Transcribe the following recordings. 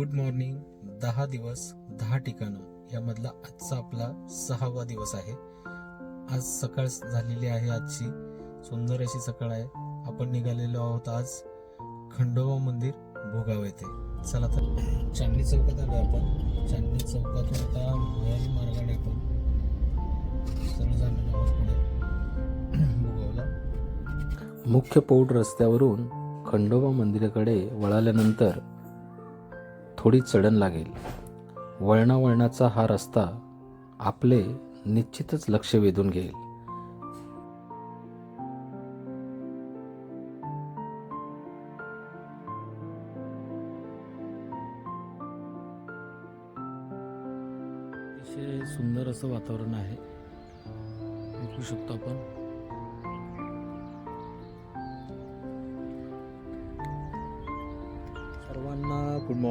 Good morning दहा दिवस दहा ठिकाणं. यामधला आजचा आपला सहावा दिवस आहे. आज सकाळ झालेली आहे आजची. सुंदर अशी सकाळ आहे. आपण निघालेलो आहोत आज खंडोबा मंदिर भोगाव येथे. चला तर चांदणी चौकात आलो आपण. चांदणी चौकातून आता भुयारी मार्गाने आपण. सरळ जाणार आहोत पुढे. भोगावला. मुख्य पौड रस्त्यावरून खंडोबा मंदिराकडे वळाल्यानंतर थोडी चढण लागेल. वळणावळणाचा हा रस्ता आपले निश्चितच लक्ष वेधून घेईल. अतिशय सुंदर असं वातावरण आहे. बघू शकतो आपण.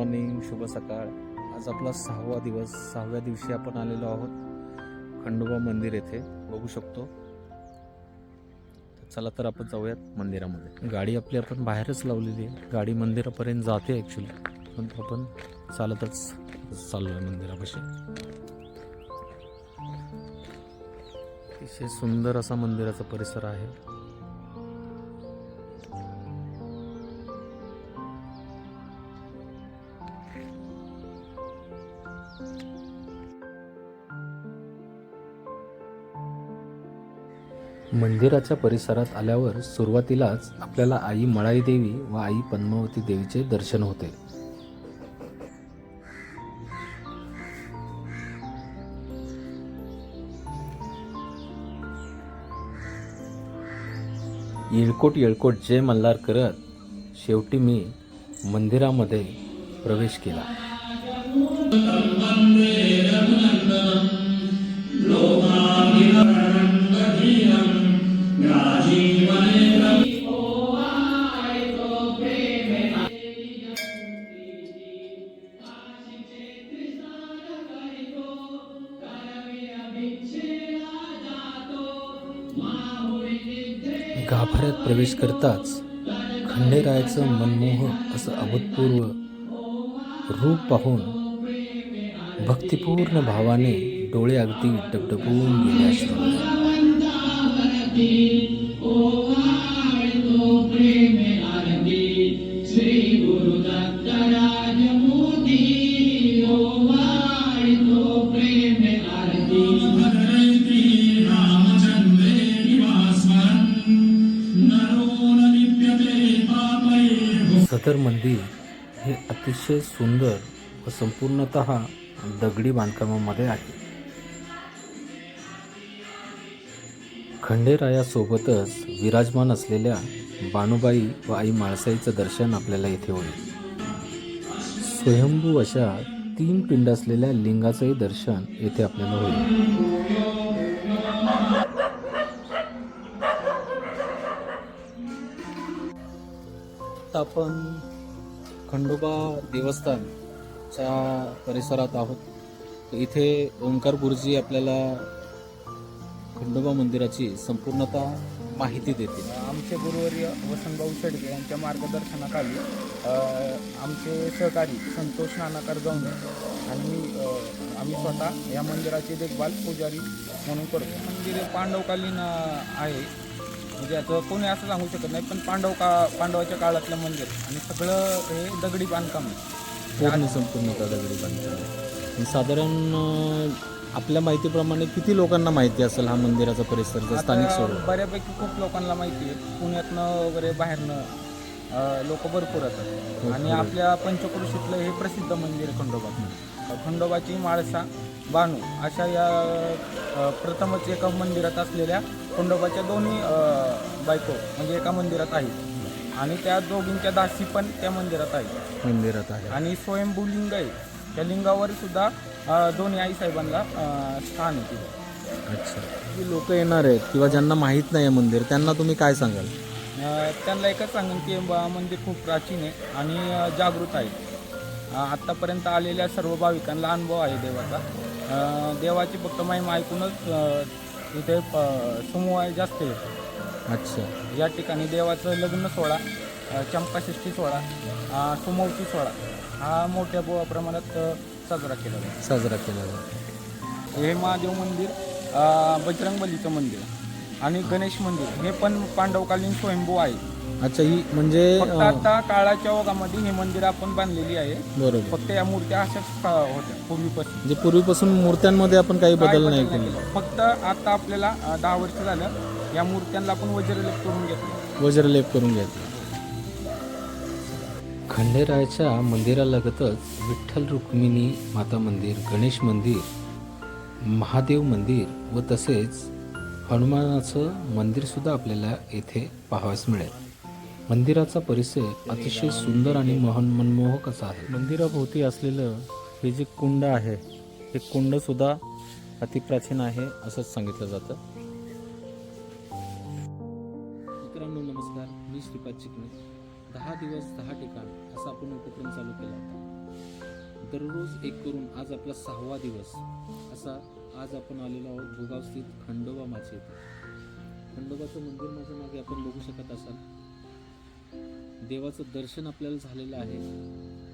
मॉर्निंग शुभ सकाळ. आज आपला सहावा दिवस सहाव्या दिवशी आपण आलेलो आहोत खंडोबा मंदिर येथे. बघू शकतो. चला तर आपण जाऊयात मंदिरामध्ये. गाडी आपली आपण बाहेरच लावलेली आहे. गाडी मंदिरापर्यंत जाते ॲक्च्युली पण आपण चालतच चाललो आहे मंदिरापाशी. अतिशय सुंदर असा मंदिराचा परिसर आहे. मंदिराच्या परिसरात आल्यावर सुरुवातीलाच आपल्याला आई मळाई देवी व आई पद्मावती देवीचे दर्शन होते. येळकोट येळकोट जय मल्हार करत शेवटी मी मंदिरामध्ये प्रवेश केला. गाभाऱ्यात प्रवेश करताच खंडेरायाचं मनमोहक असं अभूतपूर्व रूप पाहून भक्तिपूर्ण भावाने डोळे अगदी डबडबून गेले अश्रूने. सदर मंदिर हे अतिशय सुंदर व संपूर्णत दगडी बांधकामामध्ये आहे. खंडेरायासोबतच विराजमान असलेल्या बानुबाई व आई माळसाईचं दर्शन आपल्याला येथे होईल. स्वयंभू अशा तीन पिंड असलेल्या लिंगाचंही दर्शन येथे आपल्याला होईल. आत्ता आपण खंडोबा देवस्थानच्या परिसरात आहोत. इथे ओंकार गुरुजी आपल्याला खंडोबा मंदिराची संपूर्णता माहिती देते आमचे गुरुवर्य वसंतभाऊ शेडगे यांच्या मार्गदर्शनाखाली आमचे सहकारी संतोष नानाकर जाऊन आणि आम्ही स्वतः या मंदिराची देखभाल पुजारी म्हणून करतो. मंदिर पांडवकालीन आहे. म्हणजे आता कोणी असं सांगू शकत नाही पण पांडव का पांडवाच्या काळातलं मंदिर आणि सगळं हे दगडी बांधकाम आहे. पूर्ण संपूर्णता दगडी बांधकाम साधारण अं, आपल्या माहितीप्रमाणे किती लोकांना माहिती असेल हा मंदिराचा परिसर जर स्थानिक आता स्वरूप? बऱ्यापैकी खूप लोकांना माहिती आहे. पुण्यातनं वगैरे बाहेरनं लोक भरपूर येतात. आणि आपल्या पंचक्रोशीतलं हे प्रसिद्ध मंदिर आहे खंडोबा. खंडोबाची माळसा बानू अशा या अ, प्रथमच एका मंदिरात असलेल्या खंडोबाच्या दोन्ही बायको म्हणजे एका मंदिरात आहेत. आणि त्या दोघींच्या दासी पण त्या मंदिरात आहेत. मंदिरात आहे आणि स्वयंभू लिंग आहे. त्या लिंगावर सुद्धा दोन्ही आईसाहेबांना अ, स्थान आहे तिथे. अच्छा. जी लोक येणार आहेत किंवा ज्यांना माहीत नाही आहे मंदिर त्यांना तुम्ही काय सांगाल? त्यांना एकच सांगेन की मंदिर खूप प्राचीन आहे आणि जागृत आहे. आत्तापर्यंत आलेल्या सर्व भाविकांना अनुभव आहे देवाचा. देवाची फक्त महिमा ऐकूनच इथे प- समूह जास्त येतो अच्छा. या ठिकाणी देवाचं लग्न सोहळा अ, चंपाषष्ठी सोहळा अ, सुमौती सोहळा हा मोठ्या प- प्रमाणात अ, साजरा केला जातो साजरा केला जातो हे महादेव मंदिर अ, बजरंगबलीचं मंदिर आणि गणेश मंदिर हे पण पांडवकालीन स्वयंभू आहे. अच्छा ही म्हणजे फक्त आता काळाच्या ओघामध्ये ही मंदिर आपण बांधलेली आहे. बरोबर. फक्त या मूर्त्या अशाच अ, होत्या पूर्वीपासून. म्हणजे पूर्वीपासून मूर्त्यांमध्ये आपण काही बदल नाही केले. फक्त आता आपल्याला अ, दहा वर्ष झालं या मूर्त्यांना आपण वज्रलेप करून घेतलं. वज्रलेप करून घेतला. खंडेरायाच्या मंदिरालगतच विठ्ठल रुक्मिणी माता मंदिर गणेश मंदिर महादेव मंदिर व तसेच हनुमानाचं मंदिरसुद्धा आपल्याला येथे पाहावयास मिळेल. मंदिराचा परिसर अतिशय सुंदर आणि मोहन मनमोहक असा आहे. मंदिराभोवती असलेलं हे जे कुंड आहे हे कुंड सुद्धा अतिप्राचीन आहे असंच सांगितलं जातं. मित्रांनो नमस्कार. मी श्रीपाद चिकणे. दहा दिवस दहा ठिकाण असा आपण उपक्रम चालू केला होता. दररोज एक करून आज आपला सहावा दिवस. असा आज आपण आलेलो आहोत भुगाव स्थित खंडोबा येथे खंडोबाचं मंदिर माझ्या मागे आपण बघू शकत असाल. देवाचं दर्शन आपल्याला झालेलं आहे.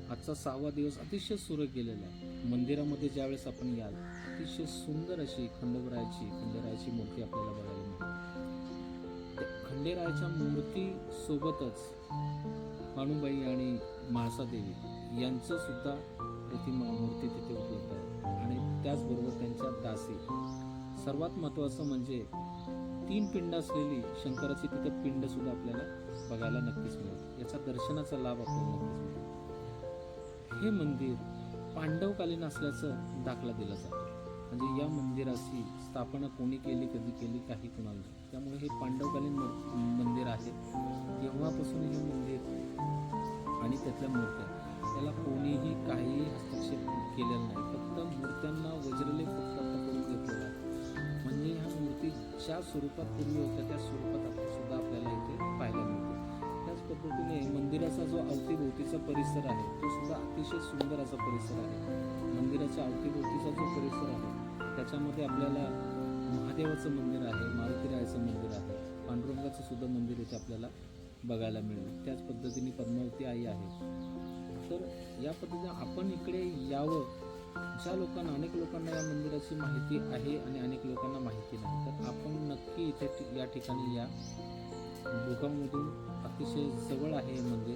आजचा सहावा दिवस अतिशय सुरख गेलेला आहे. मंदिरामध्ये ज्यावेळेस आपण याल अतिशय सुंदर अशी खंडोबरायाची खंडेरायाची मूर्ती आपल्याला बघायला मिळते. खंडेरायाच्या मूर्ती सोबतच मानुबाई आणि म्हाळसादेवी यांचं सुद्धा प्रतिमा मूर्ती तिथे उपलब्ध आहे. आणि त्याचबरोबर त्यांच्या दासी. सर्वात महत्त्वाचं म्हणजे तीन पिंड असलेली शंकराची तिथं पिंड सुद्धा आपल्याला बघायला नक्कीच मिळेल. याचा दर्शनाचा लाभ आपल्याला नक्कीच मिळेल. हे मंदिर पांडवकालीन असल्याचं दाखला दिला जातो. म्हणजे या मंदिराची स्थापना कोणी केली कधी केली काही कुणाला नाही. त्यामुळे हे पांडवकालीन मंदिर आहे. तेव्हापासून हे मंदिर आणि त्यातल्या मूर्त्या त्याला कोणीही काही हस्तक्षेप केलेला नाही. फक्त मूर्त्यांना ज्या स्वरूपात पूर्वी होत्या त्या स्वरूपात आपण सुद्धा आपल्याला इथे पाहायला मिळतो. त्याच पद्धतीने मंदिराचा जो अवतीभोवतीचा परिसर आहे तो सुद्धा अतिशय सुंदर असा परिसर आहे. मंदिराच्या अवतीभोवतीचा जो परिसर आहे त्याच्यामध्ये आपल्याला महादेवाचं मंदिर आहे मारुतीरायाचं मंदिर आहे पांडुरंगाचं सुद्धा मंदिर इथे आपल्याला बघायला मिळेल. त्याच पद्धतीने पद्मावती आई आहे. तर या पद्धतीने आपण इकडे यावं ज्या लोकांना अनेक लोकांना या मंदिराची माहिती आहे आणि अनेक लोकांना माहिती नाही तर आपण नक्की इथे या ठिकाणी या. भूकामधून अतिशय जवळ आहे हे मंदिर.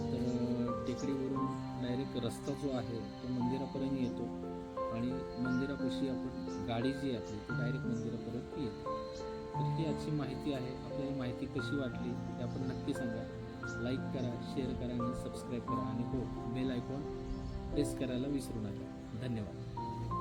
तर टेकडीवरून डायरेक्ट रस्ता जो आहे तो मंदिरापर्यंत येतो आणि मंदिरापाशी आपण गाडी जी आहे आपली ती डायरेक्ट मंदिरापर्यंत येते. तर ही आजची माहिती आहे. आपल्याला माहिती कशी वाटली ते आपण नक्की सांगा. लाईक करा शेअर करा आणि सबस्क्राईब करा. आणि हो बेल आयकॉन प्रेस करायला विसरू नका. धन्यवाद.